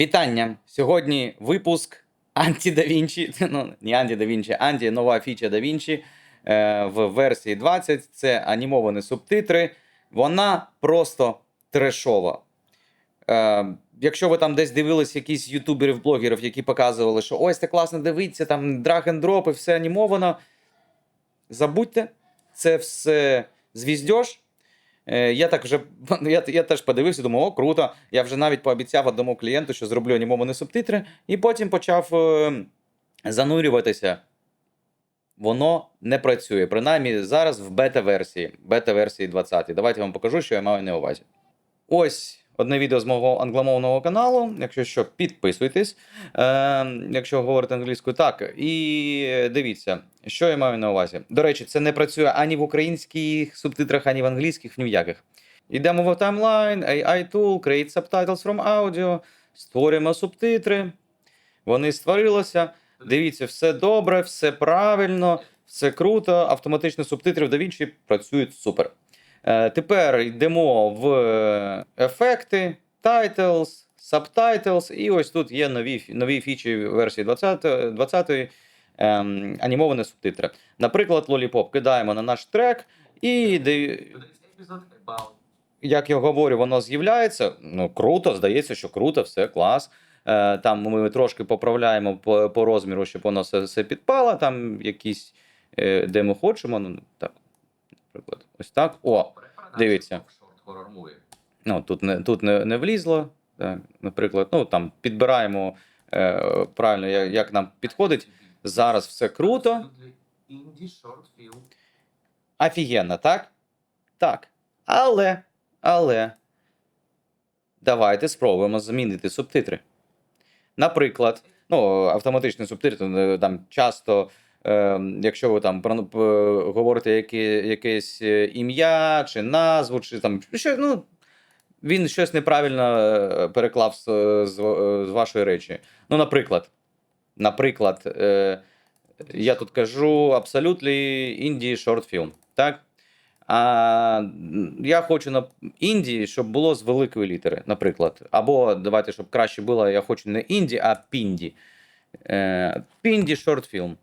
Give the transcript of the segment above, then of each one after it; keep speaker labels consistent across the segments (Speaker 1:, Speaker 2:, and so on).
Speaker 1: Вітання! Сьогодні випуск Анті да Вінчі. Ну, не Анті да Вінчі, Анті нова фіча да Вінчі е, в версії 20. Це анімовані субтитри. Вона просто трешова. Е, якщо ви там десь дивились якісь ютуберів, блогерів, які показували, що ось це класно дивиться, там драг н дроп і все анімовано. Забудьте, це все звіздьош. Е, Я так вже я, я теж подивився, думав, о, круто. Я вже навіть пообіцяв одному клієнту, що зроблю анімовані субтитри, і потім почав е, занурюватися. Воно не працює. Принаймні зараз в бета-версії, бета-версії 20. Давайте я вам покажу, що я маю на увазі. Ось одне відео з мого англомовного каналу. Якщо що, підписуйтесь, е, якщо говорите англійською, так. І дивіться, що я маю на увазі. До речі, це не працює ані в українських субтитрах, ані в англійських, ні в яких. Йдемо в таймлайн, AI Tool, Create Subtitles from Audio, створюємо субтитри. Вони створилися. Дивіться, все добре, все правильно, все круто. Автоматичні субтитри в DaVinci працюють супер. Е, тепер йдемо в е, ефекти, titles, subtitles, і ось тут є нові, нові фічі версії 20, 20 ем, анімовані субтитри. Наприклад, Lollipop кидаємо на наш трек, і як я говорю, воно з'являється. Ну, круто, здається, що круто, все клас. Е, Там ми трошки поправляємо по, по розміру, щоб воно все, все підпало. Там якісь, е, де ми хочемо. Ну, так, наприклад, ось так. О, Дивіться. ну, тут не, тут не, не влізло. Так, наприклад, ну там підбираємо е, правильно, як, як нам підходить. Зараз все круто. Офігенно, так? Так. Але, але. Давайте спробуємо змінити субтитри. Наприклад, ну, автоматичні субтитри, е, там часто, якщо ви там говорите яке, якесь е, ім'я чи назву, чи там що, ну, він щось неправильно е, переклав з, з, з вашої речі. Ну, наприклад, наприклад, е, я тут кажу абсолютно інді шортфільм. Так? А я хочу на інді, щоб було з великої літери, наприклад. Або давайте, щоб краще було, я хочу не інді, а пінді. Е, пінді шортфільм.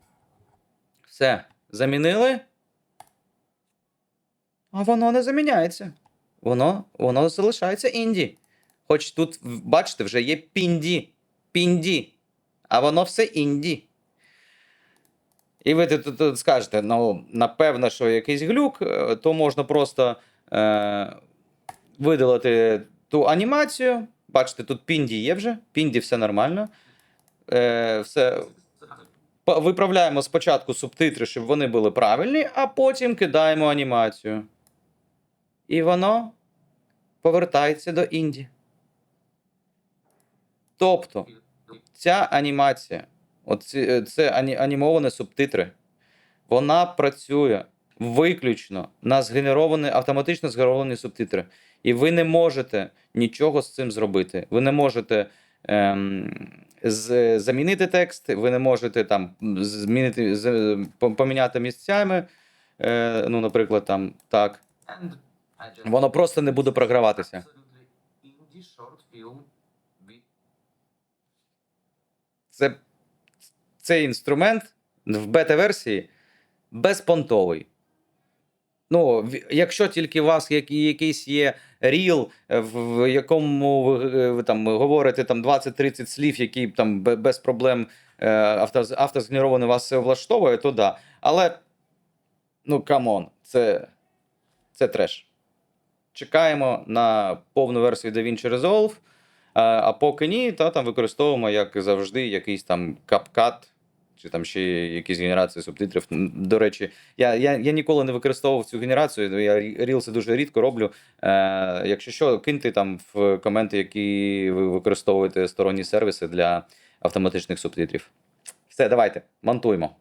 Speaker 1: Все. Замінили. А воно не заміняється. Воно, воно залишається інді. Хоч тут, бачите, вже є пінді. Пінді. А воно все інді. І ви тут, скажете, ну, напевно, що якийсь глюк, е, то можна просто е, видалити ту анімацію. Бачите, тут пінді є вже, пінді все нормально. Е, все, виправляємо спочатку субтитри, щоб вони були правильні, а потім кидаємо анімацію. І воно повертається до інді. Тобто, ця анімація, оці, е, це ані, анімовані субтитри, вона працює виключно на згенеровані, автоматично згенеровані субтитри. І ви не можете нічого з цим зробити. Ви не можете з, замінити текст, ви не можете там змінити, з, поміняти місцями. Е, ну, наприклад, там так. Воно просто не буде програватися. Це, цей інструмент в бета-версії безпонтовий. Ну, якщо тільки у вас якийсь є ріл, е, в якому ви, е, ви там говорите там 20-30 слів, які там без проблем е, автозгенеровано вас все влаштовує, то да. Але ну камон, це, це треш. Чекаємо на повну версію DaVinci Resolve. А поки ні, то там використовуємо, як завжди, якийсь там капкат, чи там ще якісь генерації субтитрів. До речі, я, я, я ніколи не використовував цю генерацію, я рілси дуже рідко роблю. Е, якщо що, киньте там в коменти, які ви використовуєте сторонні сервіси для автоматичних субтитрів. Все, давайте, монтуємо.